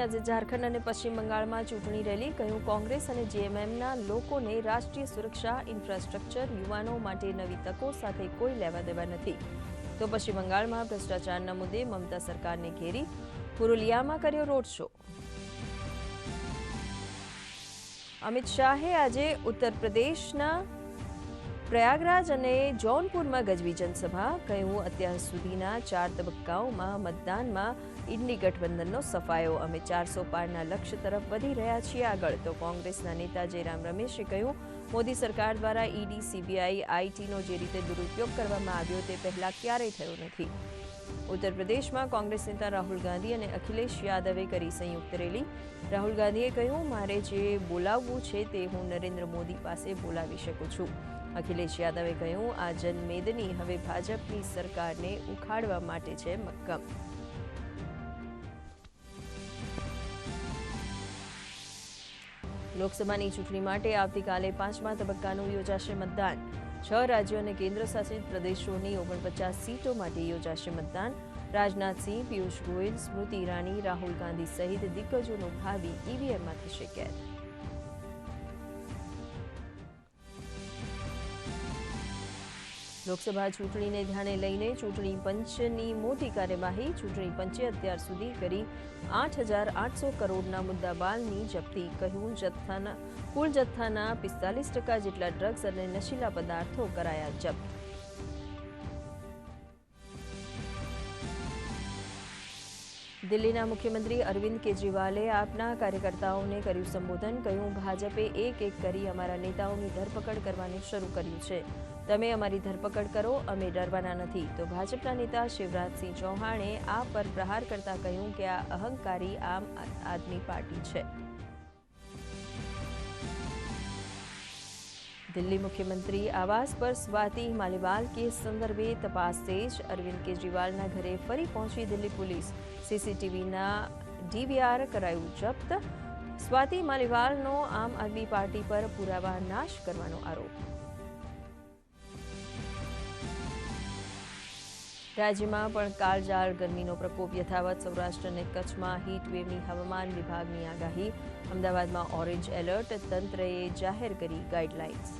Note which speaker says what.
Speaker 1: આજે ઝારખંડ અને પશ્ચિમ બંગાળમાં ચૂંટણી રેલી કહ્યું કોંગ્રેસ અને જેએમએમના લોકોને રાષ્ટ્રીય સુરક્ષા, ઇન્ફ્રાસ્ટ્રક્ચર, યુવાનો માટે નવી તકો સાથે કોઈ લેવા દેવા નથી. તો પશ્ચિમ બંગાળમાં ભ્રષ્ટાચારના મુદ્દે મમતા સરકારને ઘેરી પુરુલિયામાં કર્યો રોડ શો. અમિત શાહે આજે ઉત્તર પ્રદેશના પ્રયાગરાજ અને જૌનપુરમાં ગજવી જનસભા, કહ્યું, અત્યાર સુધીના ચાર તબક્કાઓમાં મતદાનમાં ઇન્ડી ગઠબંધનનો સફાયો. અમે ચારસો પારના લક્ષ્ય તરફ વધી રહ્યા છીએ આગળ. તો કોંગ્રેસના નેતા જયરામ રમેશે કહ્યું, મોદી સરકાર દ્વારા ઈડી, સીબીઆઈ, આઈટીનો જે રીતે દુરુપયોગ કરવામાં આવ્યો તે પહેલા ક્યારેય થયો નથી. ઉત્તર પ્રદેશમાં કોંગ્રેસ નેતા રાહુલ ગાંધી અને અખિલેશ યાદવે કરી સંયુક્ત રેલી. રાહુલ ગાંધીએ કહ્યું, મારે જે બોલાવવું છે તે હું નરેન્દ્ર મોદી પાસે બોલાવી શકું છું. અખિલેશ યાદવે કહ્યું, આ જનમેદની હવે ભાજપની સરકારને ઉખાડવા માટે છે મક્કમ. લોકસભાની ચૂંટણી માટે આવતીકાલે પાંચમા તબક્કાનું યોજાશે મતદાન. છ રાજ્યો અને કેન્દ્ર શાસિત પ્રદેશોની ઓગણપચાસ સીટો માટે યોજાશે મતદાન. રાજનાથસિંહ પિયુષ ગોયલ, સ્મૃતિ ઈરાની, રાહુલ ગાંધી સહિત દિગ્ગજોનું ભાવિ ઈવીએમમાં થશે કેદ લોકસભા ચૂંટણીને ધ્યાને લઈને ચૂંટણી પંચની મોટી કાર્યવાહી ચૂંટણી પંચે અત્યાર સુધી કરી આઠ હજાર આઠસો કરોડના મુદ્દાબાલની જપ્તી કહ્યું. જથ્થાના, કુલ જથ્થાના પિસ્તાલીસ ટકા જેટલા ડ્રગ્સ અને નશીલા પદાર્થો કરાયા જપ્ત. દિલ્હીના મુખ્યમંત્રી અરવિંદ કેજરીવાલે આપના કાર્યકર્તાઓને કર્યું સંબોધન, કહ્યું, ભાજપે એક એક કરી અમારા નેતાઓની ધરપકડ કરવાનું શરૂ કર્યું છે. તમે અમારી ધરપકડ કરો, અમે ડરવાના નથી. તો ભાજપના નેતા શિવરાજસિંહ ચૌહાણે આ પર પ્રહાર કરતા કહ્યું કે આ અહંકારી આમ આદમી પાર્ટી છે. દિલ્હી મુખ્યમંત્રી આવાસ પર સ્વાતિ માલીવાલ કેસ સંદર્ભે તપાસ તેજ, અરવિંદ કેજરીવાલના ઘરે ફરી પહોંચી દિલ્હી પોલીસ. સીસીટીવીના ડીવીઆર કરાયું જપ્ત. સ્વાતિ માલીવાલનો આમ આદમી પાર્ટી પર પુરાવા નાશ કરવાનો આરોપ. રાજ્યમાં પણ કાળજાળ ગરમીનો પ્રકોપ યથાવત. સૌરાષ્ટ્ર અને કચ્છમાં હીટવેવની હવામાન વિભાગની આગાહી. અમદાવાદમાં ઓરેન્જ એલર્ટ તંત્રએ જાહેર કરી ગાઈડલાઇન્સ